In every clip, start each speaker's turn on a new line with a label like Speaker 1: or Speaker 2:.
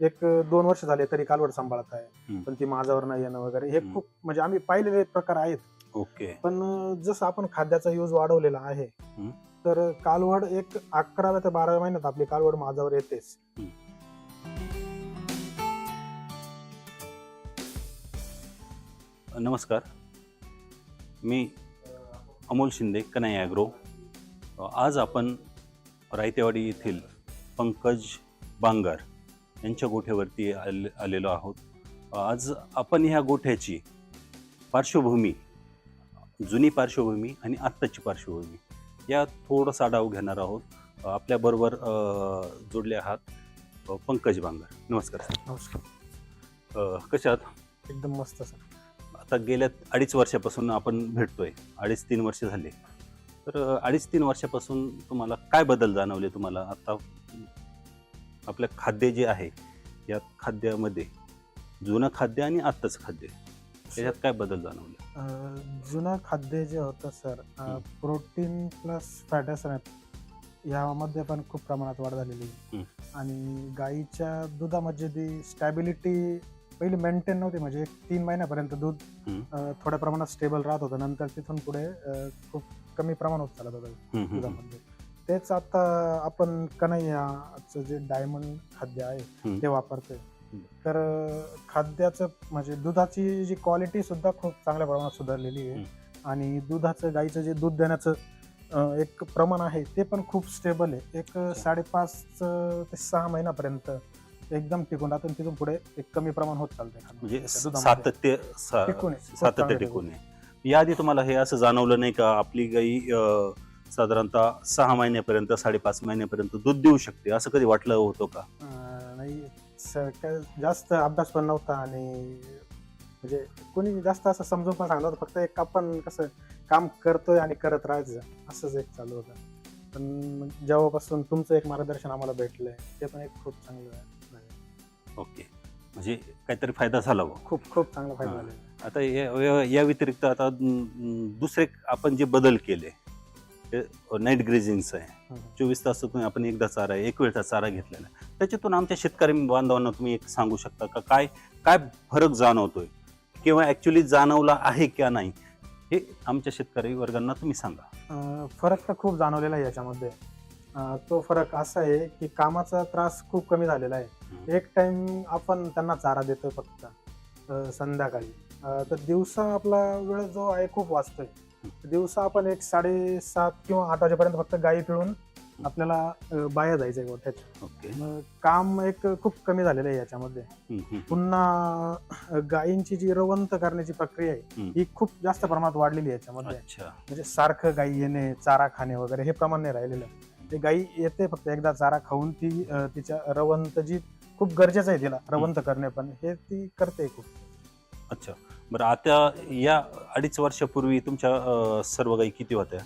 Speaker 1: एक दोन वर्ष झाले तरी कालवड सांभाळत आहे.
Speaker 2: हम्म.
Speaker 1: पण ती माझावर नाही येणं वगैरे. हे
Speaker 2: हम्म.
Speaker 1: खूप म्हणजे आम्ही पाहिलेले प्रकार आहेत.
Speaker 2: ओके.
Speaker 1: पण जसं आपण खाद्याचा यूज वाढवलेला आहे
Speaker 2: हम्म.
Speaker 1: तर कालवड एक अकराव्या ते बाराव्या महिन्यात आपली कालवड माझावर येतेच.
Speaker 2: नमस्कार. मी अमोल शिंदे कनाई ॲग्रो आज आपण रायतेवाडी येथील पंकज बांगर यांच्या गोठ्यावरती आले आलेलो आहोत. आज आपण ह्या गोठ्याची पार्श्वभूमी जुनी पार्श्वभूमी आणि आत्ताची पार्श्वभूमी या थोडासा आढावा घेणार आहोत. आपल्याबरोबर जोडले आहात पंकज बांगर. नमस्कार सर.
Speaker 1: नमस्कार.
Speaker 2: अ, कशा आहात?
Speaker 1: एकदम मस्त सर.
Speaker 2: आता गेल्या अडीच वर्षापासून आपण भेटतोय. अडीच तीन वर्ष झाले. तर अडीच तीन वर्षापासून तुम्हाला काय बदल जाणवले तुम्हाला? आता आपलं खाद्य जे आहे या खाद्यामध्ये जुनं खाद्य आणि आत्ताच खाद्य त्याच्यात काय बदल जाणवले
Speaker 1: जुनं खाद्य जे होतं सर. प्रोटीन प्लस फॅटस यामध्ये पण खूप प्रमाणात वाढ झालेली आहे. आणि गाईच्या दुधामध्ये ती स्टॅबिलिटी पहिली मेंटेन नव्हती म्हणजे एक तीन महिन्यापर्यंत दूध. अं, थोड्या प्रमाणात स्टेबल राहत होतं नंतर तिथून पुढे अं, खूप कमी प्रमाण होत चालत होतं
Speaker 2: हम्म, हम्म, हम्म.
Speaker 1: दुधामध्ये तेच आता आपण कन्हैयाचं जे डायमंड खाद्य आहे. ते वापरतोय. तर खाद्याचं म्हणजे दुधाची जी क्वालिटी सुद्धा खूप चांगल्या प्रमाणात सुधारलेली आहे आणि दुधाचं गाईचं जे दूध देण्याचं एक प्रमाण आहे ते पण खूप स्टेबल आहे एक साडेपाच ते सहा महिन्यापर्यंत एकदम टिकून राहतं आणि तिथून पुढे एक कमी प्रमाण होत चालतंय खाणं.
Speaker 2: म्हणजे. सातत्य सातत्य टिकून याआधी तुम्हाला हे असं जाणवलं नाही का आपली गाई साधारणतः सहा महिन्यापर्यंत साडेपाच महिन्यापर्यंत दूध देऊ शकते. असं कधी वाटलं होतं का?
Speaker 1: अं, नाही. स- काय जास्त अभ्यास पण नव्हता आणि म्हणजे कोणी जास्त असं समजून पण सांगत फक्त एक आपण कसं काम करतोय आणि करत राहायचं. असंच एक चालू होतं. पण जेव्हापासून तुमचं एक मार्गदर्शन आम्हाला भेटलंय ते पण एक खूप चांगलं आहे.
Speaker 2: ओके. म्हणजे काहीतरी फायदा झाला बुवा.
Speaker 1: खूप खूप चांगला फायदा
Speaker 2: हां.
Speaker 1: झालेला
Speaker 2: आता या या- या व्यतिरिक्त आता अं, दुसरे आपण जे बदल केले नाईट ग्रेजिंगचं आहे. चोवीस तास तुम्ही आपण एकदा चारा आहे एक वेळचा चारा घेतलेला आहे. त्याच्यातून आमच्या शेतकरी बांधवांना तुम्ही एक सांगू शकता का? काय काय फरक जाणवतोय? किंवा ऍक्च्युली जाणवला आहे का नाही? हे आमच्या शेतकरी वर्गांना तुम्ही सांगा.
Speaker 1: फरक तर खूप जाणवलेला आहे याच्यामध्ये. तो फरक असा आहे की कामाचा त्रास खूप कमी झालेला आहे. एक टाइम आपण त्यांना चारा देतोय फक्त संध्याकाळी. तर दिवसा आपला वेळ जो आहे खूप वाचतोय. दिवसा आपण एक साडेसात किंवा आठ वाजेपर्यंत फक्त गाई पिळून आपल्याला अं, बाहेर जायचंय
Speaker 2: ओके.
Speaker 1: मग काम एक खूप कमी झालेलं आहे याच्यामध्ये.
Speaker 2: हम्म, हम्म.
Speaker 1: पुन्हा अं, गायींची जी रवंत करण्याची प्रक्रिया आहे
Speaker 2: हम्म.
Speaker 1: ही खूप जास्त प्रमाणात वाढलेली आहे याच्यामध्ये.
Speaker 2: अच्छा.
Speaker 1: म्हणजे सारखं गाई येणे चारा खाणे वगैरे हे प्रमाण नाही राहिलेलं. ते गाई येते फक्त एकदा चारा खाऊन ती अं, तिच्या रवंत जी खूप गरजेचं आहे तिला रवंत करणे पण हे ती करते खूप.
Speaker 2: अच्छा. बरं आता या अडीच वर्षापूर्वी तुमच्या अं, सर्व गाई किती होत्या?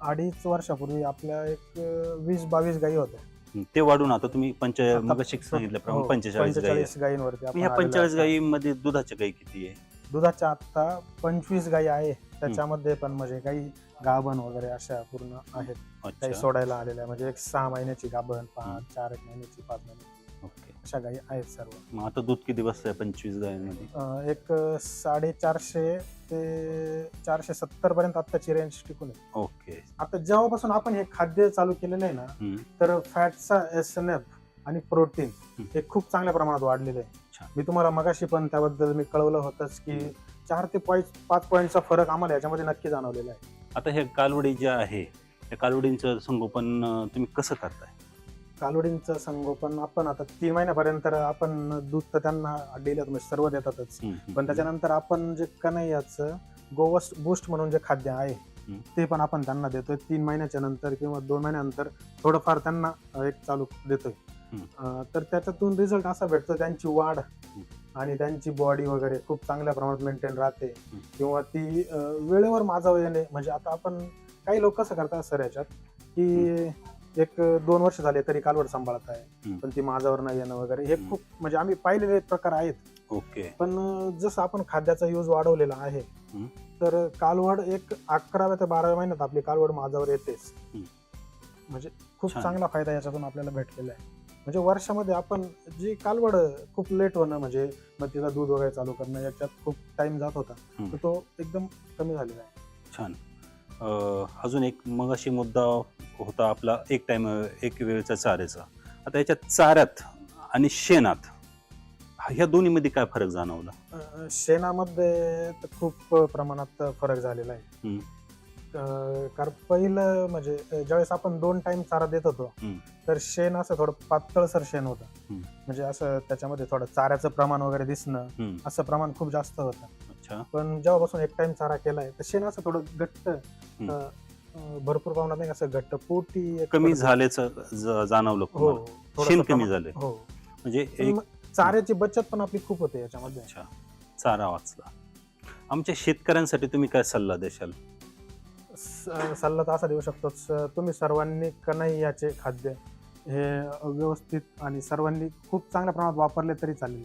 Speaker 1: अडीच वर्षापूर्वी आपल्या एक अं, वीस बावीस गाई होत्या.
Speaker 2: ते वाढून आता तुम्ही पंच
Speaker 1: आता
Speaker 2: मग सांगितल्याप्रमाणे
Speaker 1: हो,
Speaker 2: पंचेचाळीस गाई आहे.
Speaker 1: पंचेचाळीस गायींवरती आपण
Speaker 2: ह्या
Speaker 1: आलेलो
Speaker 2: पंचेचाळीस
Speaker 1: आहे.
Speaker 2: गायीमध्ये दुधाच्या गाई किती आहे?
Speaker 1: दुधाच्या आता पंचवीस गायी आहे. त्याच्यामध्ये पण म्हणजे काही गाभण वगैरे अशा पूर्ण आहेत. काही
Speaker 2: अच्छा
Speaker 1: सोडायला आलेल्या. म्हणजे एक सहा महिन्याची गाभण. पाच चार एक महिन्याची पाच महिन्याची. अशा गायी आहेत सर्व.
Speaker 2: मग आता दूध किती बसतंय पंचवीस गायीमध्ये?
Speaker 1: अं, एक साडेचारशे ते चारशे सत्तर पर्यंत आत्ताची रेंज टिकून आहे.
Speaker 2: ओके.
Speaker 1: आता जेव्हापासून आपण हे खाद्य चालू केलेलं आहे ना
Speaker 2: हम्म.
Speaker 1: तर फॅटचा एस एन एफ आणि प्रोटीन. हे खूप चांगल्या प्रमाणात वाढलेलं आहे. मी तुम्हाला मगाशी पण त्याबद्दल मी कळवलं होतंच की चार ते पॉईंट पाच पॉईंटचा फरक आम्हाला याच्यामध्ये नक्की जाणवलेला आहे.
Speaker 2: आता हे कालवडी जे आहे त्या कालवडींचं संगोपन अं, तुम्ही कसं करताय?
Speaker 1: कालोडींचं संगोपन आपण आता तीन महिन्यापर्यंत आपण दूध तर त्यांना डेली म्हणजे सर्व देतातच. पण त्याच्यानंतर आपण जे कन्हैयाचं गोवस बूस्ट म्हणून जे खाद्य आहे. ते पण आपण त्यांना देतोय. तीन महिन्याच्या नंतर किंवा दोन महिन्यानंतर थोडंफार त्यांना एक चालू देतोय. तर त्याच्यातून रिझल्ट असा भेटतो त्यांची वाढ आणि त्यांची बॉडी वगैरे खूप चांगल्या प्रमाणात मेंटेन राहते. किंवा ती वेळेवर माझा येणे म्हणजे आता आपण काही लोक कसं करतात सर याच्यात की एक दोन वर्ष झाले तरी कालवड सांभाळत आहे. पण ती माझावर नाही येणं वगैरे हे. खूप म्हणजे आम्ही पाहिलेले प्रकार आहेत
Speaker 2: ओके
Speaker 1: पण जसं आपण खाद्याचा यूज वाढवलेला आहे. तर कालवड एक अकराव्या ते बाराव्या महिन्यात आपली कालवड माझावर येतेच. म्हणजे खूप. चांगला फायदा याच्यातून आपल्याला भेटलेला आहे म्हणजे वर्षामध्ये आपण जी कालवड खूप लेट होणं म्हणजे मग तिला दूध वगैरे चालू करणं याच्यात खूप टाइम जात होता. तर तो एकदम कमी झालेला आहे
Speaker 2: छान अजून एक मग अशी मुद्दा होता आपला एक टाइम एक वेळचा चाऱ्याचा आता याच्यात चाऱ्यात आणि शेणात ह्या दोन्हीमध्ये काय फरक जाणवला?
Speaker 1: शेणामध्ये तर खूप प्रमाणात फरक झालेला आहे. कारण पहिलं म्हणजे ज्यावेळेस आपण दोन टाइम चारा देत होतो. तर शेण असं थोडं पातळसर शेण होतं. म्हणजे असं त्याच्यामध्ये थोडं चाऱ्याचं प्रमाण वगैरे दिसणं असं प्रमाण खूप जास्त होतं.
Speaker 2: अच्छा.
Speaker 1: पण जेव्हापासून एक टाइम चारा केलाय तर शेण असं थोडं घट्ट अं, अं, भरपूर प्रमाणात नाही असं घट्ट पोटी एक
Speaker 2: कमी झाल्याचं ज- जाणवलं
Speaker 1: हो
Speaker 2: तुम्हाला?
Speaker 1: थोडंसं
Speaker 2: शेण कमी
Speaker 1: प्रमाण-
Speaker 2: झालंय
Speaker 1: हो.
Speaker 2: म्हणजे एक
Speaker 1: मग चाऱ्याची बचत पण आपली खूप होते याच्यामध्ये.
Speaker 2: अच्छा. चारा वाचला. आमच्या शेतकऱ्यांसाठी तुम्ही काय सल्ला देशाल?
Speaker 1: स- सल्ला तर असा देऊ शकतो स- तुम्ही सर्वांनी कनाई याचे खाद्य हे व्यवस्थित आणि सर्वांनी खूप चांगल्या प्रमाणात वापरले तरी चालेल.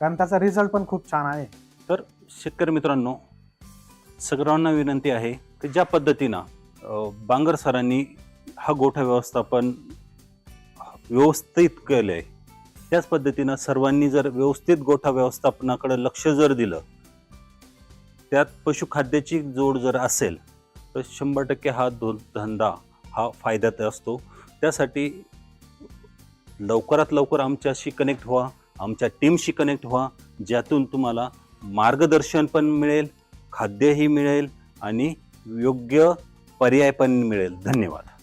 Speaker 1: कारण त्याचा रिझल्ट पण खूप छान आहे.
Speaker 2: तर शेतकरी मित्रांनो सगळ्यांना विनंती आहे की ज्या पद्धतीनं बांगर सरांनी हा गोठा व्यवस्थापन व्यवस्थित केलं आहे त्याच पद्धतीनं सर्वांनी जर व्यवस्थित गोठा व्यवस्थापनाकडे लक्ष जर दिलं त्यात पशुखाद्याची जोड जर असेल तर शंभर टक्के हा धो धंदा हा फायद्यात असतो. त्यासाठी लवकरात लवकर आमच्याशी कनेक्ट व्हा आमच्या टीमशी कनेक्ट व्हा ज्यातून तुम्हाला मार्गदर्शन पण मिळेल खाद्यही मिळेल आणि योग्य पर्याय पण मिळेल. धन्यवाद.